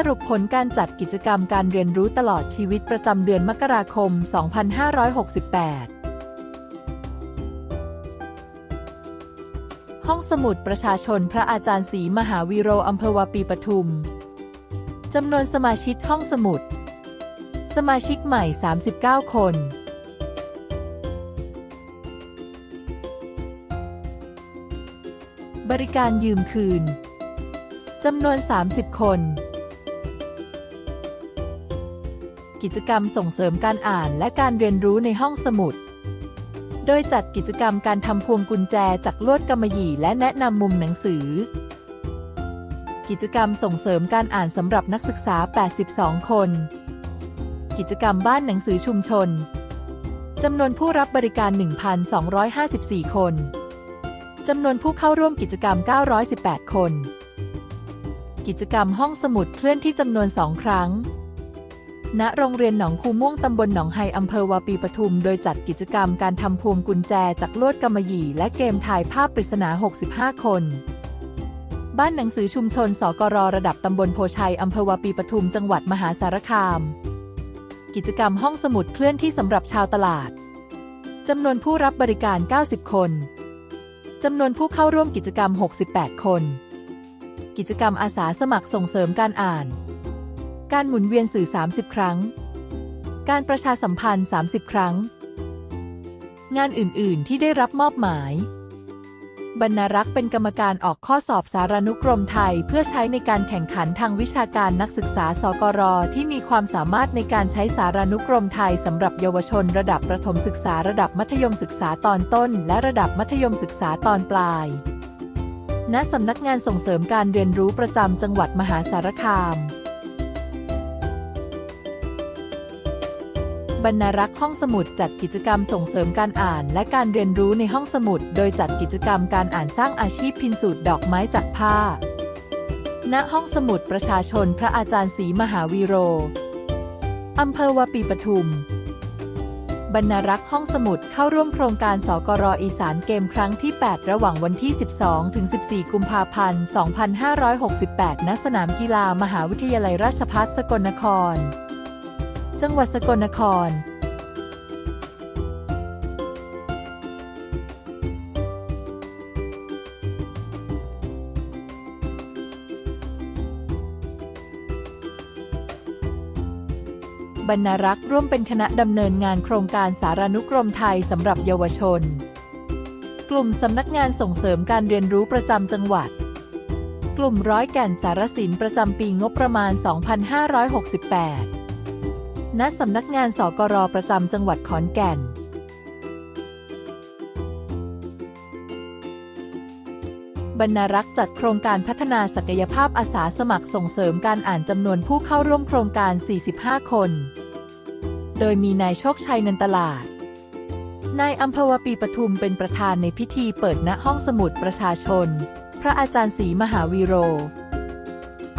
สรุปผลการจัดกิจกรรมการเรียนรู้ตลอดชีวิตประจำเดือนมกราคม 2568 ห้องสมุดประชาชนพระอาจารย์ศรีมหาวีโรอำเภอวาปีปทุม จำนวนสมาชิกห้องสมุด สมาชิกใหม่ 39 คนบริการยืมคืน จำนวน 30 คน กิจกรรมส่งเสริมการอ่านและการเรียนรู้ในห้องสมุด โดยจัดกิจกรรมการทำพวงกุญแจจากลวดกำมะหยี่และแนะนำมุมหนังสือ กิจกรรมส่งเสริมการอ่านสำหรับนักศึกษา 82 คน กิจกรรมบ้านหนังสือชุมชนจำนวนผู้รับบริการ 1,254 คน จำนวนผู้เข้าร่วมกิจกรรม 918 คน กิจกรรมห้องสมุดเคลื่อนที่จำนวนสองครั้ง ณโรงเรียนหนองคูม่วงตำบลหนองไฮอำเภอวาปีปทุม โดยจัดกิจกรรมการทำพวงกุญแจจากลวดกำมะหยี่ และเกมถ่ายภาพปริศนา 65 คน บ้านหนังสือชุมชน สกรระดับตำบลโพชัยอำเภอวาปีปทุม จังหวัดมหาสารคาม กิจกรรมห้องสมุดเคลื่อนที่สำหรับชาวตลาดจำนวนผู้รับบริการ 90 คนจำนวนผู้เข้าร่วมกิจกรรม 68 คน กิจกรรมอาสาสมัครส่งเสริมการอ่าน การหมุนเวียนสื่อ 30 ครั้ง การประชาสัมพันธ์ 30 ครั้ง งานอื่น ๆ ที่ได้รับมอบหมาย บรรณารักษ์เป็นกรรมการออกข้อสอบสารานุกรมไทย เพื่อใช้ในการแข่งขันทางวิชาการนักศึกษา สกร ที่มีความสามารถในการใช้สารานุกรมไทยสำหรับเยาวชน ระดับประถมศึกษาระดับมัธยมศึกษาตอนต้น และระดับมัธยมศึกษาตอนปลายณสำนักงานส่งเสริมการเรียนรู้ประจำจังหวัดมหาสารคาม บรรณารักษ์ห้องสมุดจัดกิจกรรมส่งเสริมการอ่าน และการเรียนรู้ในห้องสมุด โดยจัดกิจกรรมการอ่านสร้างอาชีพพินสูตรดอกไม้จากผ้า ณ ห้องสมุดประชาชนพระอาจารย์ศรีมหาวีโร อำเภอวาปีปทุม บรรณารักษ์ห้องสมุดเข้าร่วมโครงการสกรอีสานเกมครั้งที่ 8 ระหว่างวันที่ 12 ถึง 14 กุมภาพันธ์ 2568 ณ สนามกีฬามหาวิทยาลัยราชภัฏสกลนคร จังหวัดสกลนครบรรณารักษ์ร่วมเป็นคณะดำเนินงานโครงการสารานุกรมไทยสำหรับเยาวชน กลุ่มสำนักงานส่งเสริมการเรียนรู้ประจำจังหวัด กลุ่มร้อยแก่นสารสินประจำปีงบประมาณ 2568 ณสำนักงานสกรประจำจังหวัดขอนแก่นบรรณารักษ์จัดโครงการพัฒนาศักยภาพอาสาสมัครส่งเสริมการอ่านจำนวนผู้เข้าร่วมโครงการ 45 คน โดยมีนายโชคชัยนันตลาด นายอัมพวปีปทุมเป็นประธานในพิธีเปิดณห้องสมุดประชาชน พระอาจารย์ศรีมหาวีโร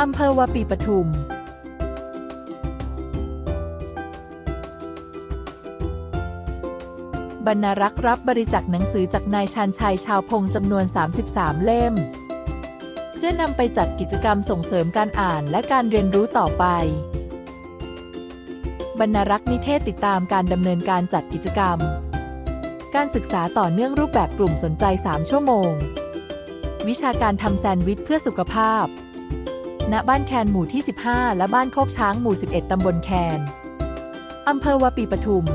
อำเภอวปีปทุม บรรณรักษ์รับบริจาคหนังสือจากนายชันชัยชาวพงจำนวน 33 เล่ม เพื่อนำไปจัดกิจกรรมส่งเสริมการอ่านและการเรียนรู้ต่อไป บรรณรักษ์นิเทศติดตามการดำเนินการจัดกิจกรรม การศึกษาต่อเนื่องรูปแบบกลุ่มสนใจ 3 ชั่วโมง วิชาการทำแซนด์วิชเพื่อสุขภาพ ณ บ้านแคนหมู่ที่ 15 และบ้านโคกช้างหมู่ 11 ตำบลแคนอำเภอวาปีปทุม